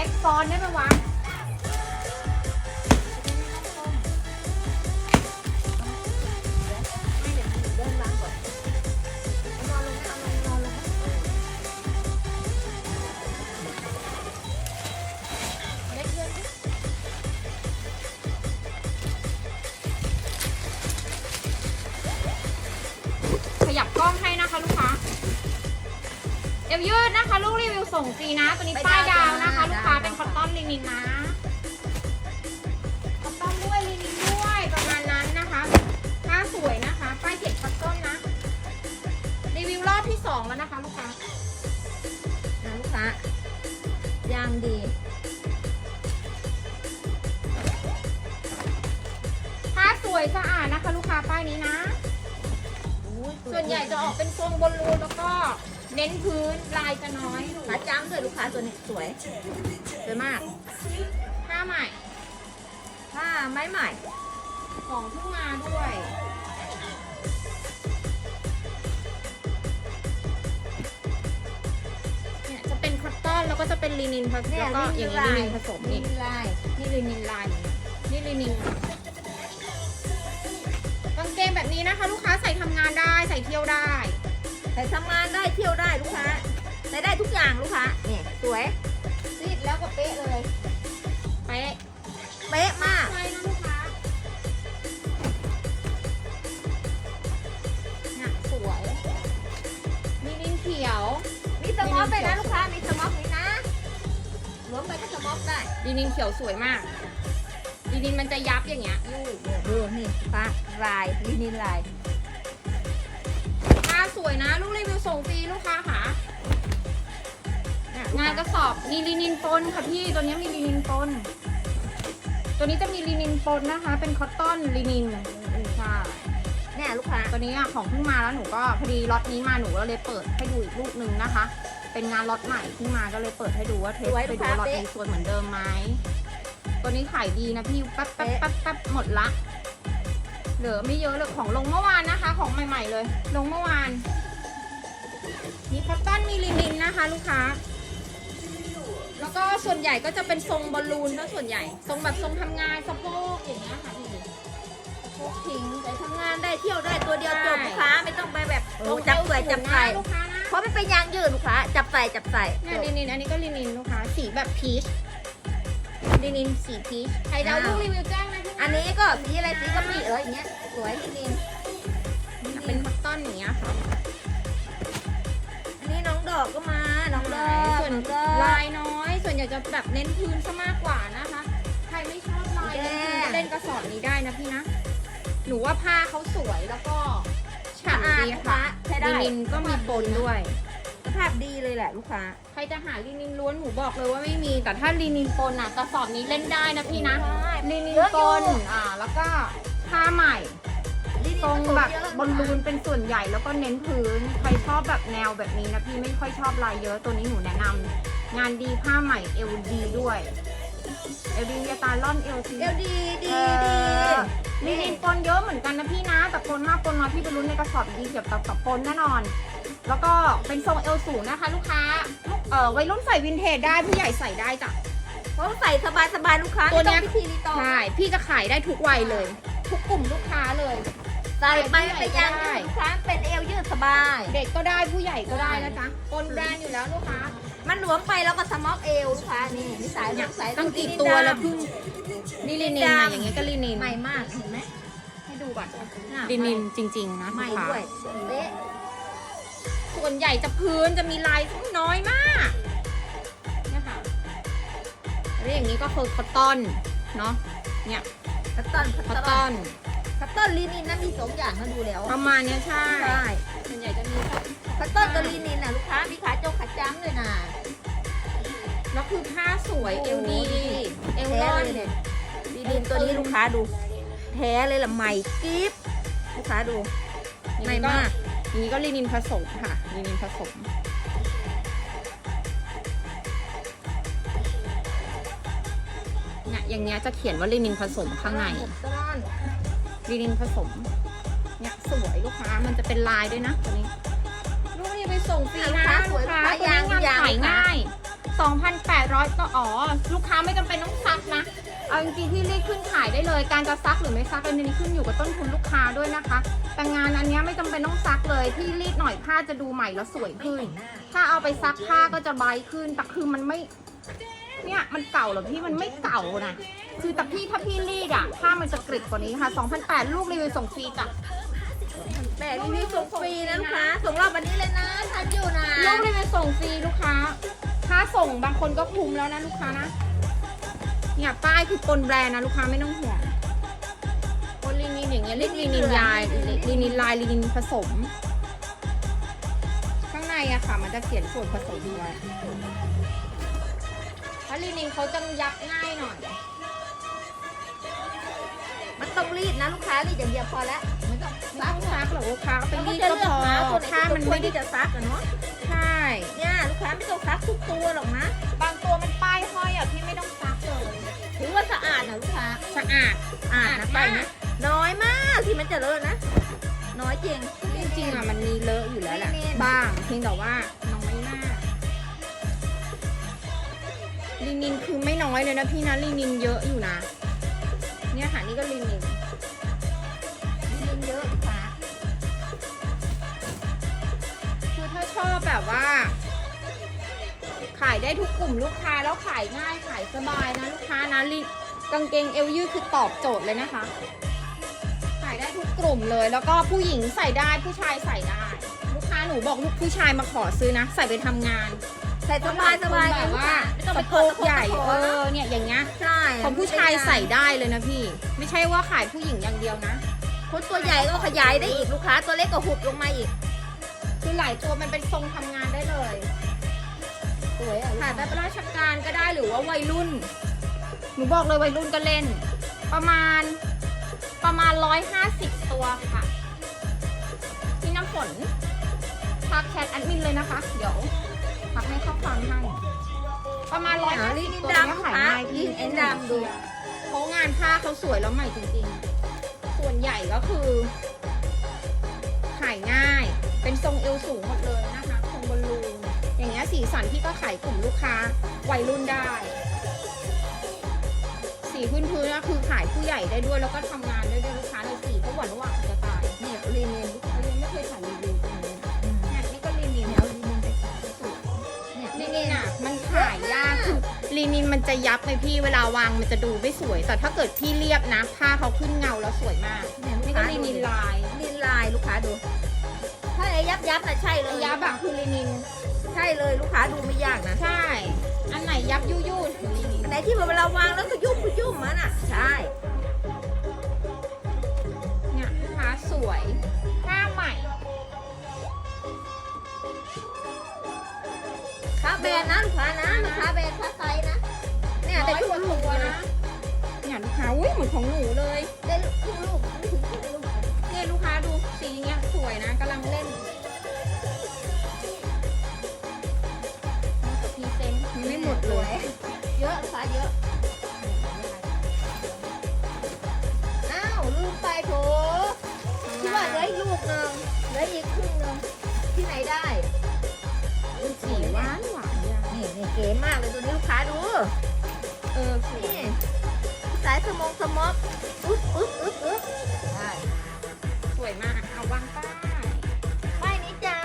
ล็กซ้อนได้ไหมวะขยับกล้องให้นะคะลูกค้า เอวยืดนะคะ ลูกรีวิวส่งฟรีนะ ตัวนี้ป้ายดาว คอตตอนลินนะตตอนด้วยลินินด้วยประมาณนั้นนะคะผ้าสวยนะคะ ป้ายเจ็ดคอตตอนนะ รีวิวรอบที่สองแล้วนะคะลูกค้านะลูกค้ายางดีผ้าสวยสะอาดนะคะลูกค้าป้ายนี้นะ ส่วนใหญ่จะออกเป็นทรงบอลลูนแล้วก็เน้นพื้นลายจะน้อย ขาจ้ำด้วยลูกค้าตัวนี้สวยสวยมาก ผ้าใหม่ผ้าไม้ใหม่ ของเพิ่งมาด้วย เนี่ยจะเป็นคอตตอนแล้วก็จะเป็นลินินผสมเนี่ยแล้วก็อย่างนี้ลินินผสมนี่นี่ลายนี่ลินินลายนี่ลินินกางเกงแบบนี้นะคะ ลูกค้าใส่ทำงานได้ใส่เที่ยวได้ใส่ทำงานได้เที่ยวได้ลูกค้าใส่ได้ทุกอย่างลูกค้าเนี่ยสวยซีดแล้วก็เป๊ะเลย เป๊ะเป๊ะมากใช่นะลูกค้าเนี่ยสวยลินินเขียว มีสม็อกไปนะลูกค้า มีสม็อกนี่นะรวมไปก็สม็อกได้ลินินเขียวสวยมากลินินมันจะยับอย่างเงี้ยดูนี่ฟ้าลายลินินลายผ้าสวยนะ ลูกรีวิวส่งฟรีลูกค้าค่ะเนี่ยงานกระสอบมีลินินปนค่ะพี่ ตัวนี้มีลินินปน ตัวนี้จะมีลินินปนนะคะ เป็นคอตตอนลินินใช่เนี่ยลูกค้าตัวนี้อะของเพิ่งมาแล้วหนูก็พอดีล็อตนี้มาหนูก็เลยเปิดให้ดูอีกลูกหนึ่งนะคะ เป็นงานล็อตใหม่เพิ่งมาก็เลยเปิดให้ดูว่าเทสไปดูว่าล็อตนี้สวยเหมือนเดิมไหมตัวนี้ขายดีนะพี่แป๊บแป๊บแป๊บแป๊บหมดละเหลือไม่เยอะเลยของลงเมื่อวานนะคะ ของใหม่ ๆ เลย ลงเมื่อวานมีคอตตอนมีลินินนะคะ ลูกค้าแล้ว ก็ส่วนใหญ่ก็จะเป็นทรงบอลลูนก็ส่วนใหญ่ทรงแบบทรงทำงานสะโพกอย่างเงี้ยค่ะพี่พวกทิ้งใส่ทำงานได้เที่ยวได้ตัวเดียวใช่จบลูกค้าไม่ต้องไปแบบลงจับใส่จับใส่ลูกค้านะเพราะมันเป็นยางยืดลูกค้าจับใส่จับใส่เนี่ยลินินอันนี้ก็ลินินลูกค้าสีแบบพีชลินินสีพีชใครจะเอาลูกรีวิวแจ้งนะพี่อันนี้ก็สีอะไรสีกะปิเอออย่างเงี้ยสวยลินินเป็นคอตตอนอย่างเงี้ยค่ะอันนี้น้อง ดอกก็มา น้องดอกส่วนน้องดอกลายน้อย ส่วนใหญ่จะแบบเน้นพื้นซะมากกว่านะคะ ใครไม่ชอบลายเน้นพื้นก็เล่นกระสอบนี้ได้นะพี่นะ หนูว่าผ้าเขาสวยแล้วก็ฉ่ำดีลูกค่ะค้าใช้ได้ลินินก็มีปนด้วยสภาพดีเลยแหละลูกค้า ใครจะหาลินินล้วนหนูบอกเลยว่าไม่มี แต่ถ้าลินินปนอะกระสอบนี้เล่นได้นะพี่นะลินินเยอะปอยู่นอ่าแล้วก็ผ้าใหม่ลินิน ทรงแบบบอลลูนเป็นส่วนใหญ่แล้วก็เน้นพื้น ใครชอบแบบแนวแบบนี้นะพี่ไม่ค่อยชอบลายเยอะตัวนี้หนูแนะนำงานดีผ้าใหม่เอลดีด้วยเอลดียาตาล่อนเอลซีเอวดีดีเอดีปนเยอะเหมือนกันนะพี่นะ แต่ปนมากปนน้อยพี่ไปรุ้นในกระสอบดีเกี่ยวกับกับปนแน่นอน แล้วก็เป็นทรงเอลสูงนะคะ ลูกค้าเอ่อวัยรุ่นใส่วินเทจได้ผู้ใหญ่ใส่ได้จ้ะเพราะใส่สบายสบายลูกค้าตัวเนี้ยพิธีรีตองใช่พี่จะขายได้ทุกวัยเลย ทุกกลุ่มลูกค้าเลย ใส่ไปเป็นยางได้ยืดลูกค้าเป็นเอวยืดสบาย เด็กก็ได้ผู้ใหญ่ก็ได้นะจ๊ะปนแบรนด์อยู่แล้วลูกค้า มันหลวมไปแล้วก็สม็อกเอวลูกค้านี่นิสัยเนี่ยนิสัยตั้งกี่ลินินตัวดำแล้วเพิ่งนี่ลินินดำนะอย่างเงี้ยก็ลินินใหม่มากเห็นไหมให้ดูก่อนหาลินินจริง ๆ นะใหลูม่กค้าด้วยเป๊ะส่วนใหญ่จะพื้นจะมีลายน้อยมากเนี่ยค่ะแล้วอย่างนี้ก็คือคอตตอนเนาะเนี่ยคัตตอนคอคัตตตตออนน คัตตอนลีนินนะมีสองอย่างนะดูแล้วประมาณเนี้ยใช่ใช่ส่วนใหญ่จะมีคัตตอนกับลีนินน่ะลูกค้ามีขาจงขาจ้ำเลยนะ แล้วคือผ้าสวยเอวดีเอวแท้ล่อนเลยเนี่ยลีนินตัวนี้ลูกค้าดู แท้เลยล่ะใหม่กิ๊บลูกค้าดูอย่างใหม่นี้ก็มากอย่างนี้ก็ลินินผสมค่ะลินินผสม เนี่ยอย่างเงี้ยจะเขียนว่าลินินผสมข้างในต้ นลินินผสมเนี่ยสวยลูกค้ามันจะเป็นลายด้วยนะตัวนี้ลูกนี่ไปส่งฟรีนะลูกค้าสวยลูกค้าลูกค้ายางตันี้ยางขายง่าย2,800ก็อ๋อ ลูกค้าไม่จำเป็นต้องซักนะ เอาจริงๆที่รีดขึ้นขายได้เลย การจะซักหรือไม่ซักอันนี้ขึ้นอยู่กับต้นทุนลูกค้าด้วยนะคะ แต่งานอันนี้ไม่จำเป็นต้องซักเลย ที่รีดหน่อยผ้าจะดูใหม่แล้วสวยขึ้น ถ้าเอาไปซักผ้าก็จะใบขึ้น แต่คือมันไม่ เนี่ยมันเก่าเหรอพี่มันไม่เก่านะคือแต่พี่ถ้าพี่รีดอะผ้ามันจะกริบกว่านี้ค่ะ2,800ลูกรีวิวส่งฟรีจ้ะแต่รีวิวส่งฟรีนะลูกค้าส่งรอบวันนี้เลยนะทันอยู่นะลูกรีวิวส่งฟรีลูกค้าค่าส่งบางคนก็คุ้มแล้วนะลูกค้านะเนี่ยป้ายคือปนแบรนด์นะลูกค้าไม่ต้องห่วงปนลินินอย่างเงี้ยเรียกลินินยายลินินลายลินินผสม ข้างในอะค่ะ มันจะเขียนส่วนผสมไว้เพราะลินินเขาจะยับง่ายหน่อย มันต้องรีดนะลูกค้ารีดอย่างเดียวพอแล้วไม่ต้องไม่ต้องซักหรอกลูกค้าเอาไปเรารีก็ดจะก็เลือกพอหาตัวไหนถ้าที่มันควรไม่ได้ที่จะซักอะเนาะ ใช่เนี่ยลูกค้าไม่ต้องซักทุกตัวหรอกนะ บางตัวมันป้ายห้อยอะพี่ไม่ต้องซักเลยถือว่าสะอาดนะลูกค้า สะอาดอ่านนะอ่านไปมากนะ น้อยมากที่มันจะเลอะนะ น้อยจริง จริงๆอะมันมีเลอะอยู่แล้วแหละลินินบ้างเพียงแต่ว่า ลินินคือไม่น้อยเลยนะพี่นะลินินเยอะอยู่นะ เนี่ยค่ะนี่ก็ลินินลินินเยอะลูกค้าคือถ้าชอบแบบว่า ขายได้ทุกกลุ่มลูกค้าแล้วขายง่ายขายสบายนะลูกค้านะลิกางเกงเอวยืดคือตอบโจทย์เลยนะคะ ขายได้ทุกกลุ่มเลย แล้วก็ผู้หญิงใส่ได้ผู้ชายใส่ได้ ลูกค้าหนูบอกลูกผู้ชายมาขอซื้อนะ ใส่ไปทำงาน ใส่สบายสบายแบไงบลูกว่าค้าไม่ต้องไปสะกโพดกใหญ่ตะโพเอกตะโพอเนี่ยอย่างเงี้ยใช่ของผู้ชายใส่ได้เลยนะพี่ ไม่ใช่ว่าขายผู้หญิงอย่างเดียวนะคนตัวใหญ่ก็ขยายได้อีกลูกค้า ตัวเล็กก็หุบลงมาอีก คือหลายตัวมันเป็นทรงทำงานได้เลยสวยอะขายแบบราชการก็ได้หรือว่าวัยรุ่นหนูบอกเลยวัยรุ่นก็เล่น ประมาณประมาณร้อยห้าสิบตัวค่ะพี่น้ำฝนทักแชทแอดมินเลยนะคะ เดี๋ยว ทักให้ข้อความให้ ประมาณร้อยหาห้าลิสิบนินตัวดำเนี้ลูกขายค้าง่ายลิพี่นินดำดูเพราะงานผ้าเขาสวยแล้วใหม่จริงๆ ส่วนใหญ่ก็คือขายง่าย เป็นทรงเอวสูงหมดเลยนะคะทรงบอลลูน อย่างเงี้ยสีสันที่ก็ขายกลุ่มลูกค้าวัยรุ่นได้ สีพื้นพื้นๆก็คือขายผู้ใหญ่ได้ด้วยแล้วก็ทำงานได้ด้วยลูกค้าเลยสีก็หวานหวานจะตายเนี่ยลินินลูกค้าอันนี้ไม่เคยถ่ายรีวิว ลีนินมันจะยับไปพี่เวลาวางมันจะดูไม่สวย แต่ถ้าเกิดพี่เรียบนะผ้าเขาขึ้นเงาแล้วสวยมากเนี่ยลูกนี่ก็ค้าลีดูนินดิลายลินลายลูกค้าดู ถ้าไอ้ยับยับน่ะใช่เลยยับอะคือลีนิน ใช่เลยลูกค้าดูไม่ยากนะ ใช่ อันไหนยับยุ่ยยุ่ยคือลีนินอันไหนที่เวลาวางแล้วก็ยุ่มก็ยุ่มมันอะ ใช่เนี่ยผ้าสวยผ้าใหม่ค้าแบรนด์นะลูกค้านะไม่ค้าแบรนด์ค้า ค้าอุ้ยเหมือนของหนูเลยได้ครึ่งลูกไม่ถึงครึ่งลูกเนี่ยลูกค้าดูสีเงี้ยสวยนะกำลังเล่นพรีเซนต์ยังไม่หมดเลย เยอะลูกค้าเยอะอ้าวลืมไปโถที่ว่าเหลืออีกลูกหนึ่งเหลืออีกครึ่งหนึ่งที่ไหนได้สีหวานหวานเนี่ยนี่นี่เก๋มากเลยตัวนี้ลูกค้าดู เออสวยนี่ สายสมองสมอกอึ๊บอึ๊บอึ๊บอึ๊บได้สวยมาก เอาวางป้ายป้ายนี้จ้า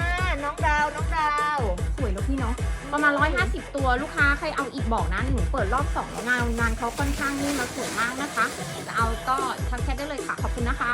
น้องดาว น้องดาว สวยแล้วพี่เนาะ ประมาณ 150 ตัวลูกค้าใครเอาอีกบอกนะ หนูเปิดรอบสองแล้วงานงานเขาค่อนข้างนิ่งแล้วสวยมากนะคะ จะเอาก็ทักแชทได้เลยค่ะ ขอบคุณนะคะ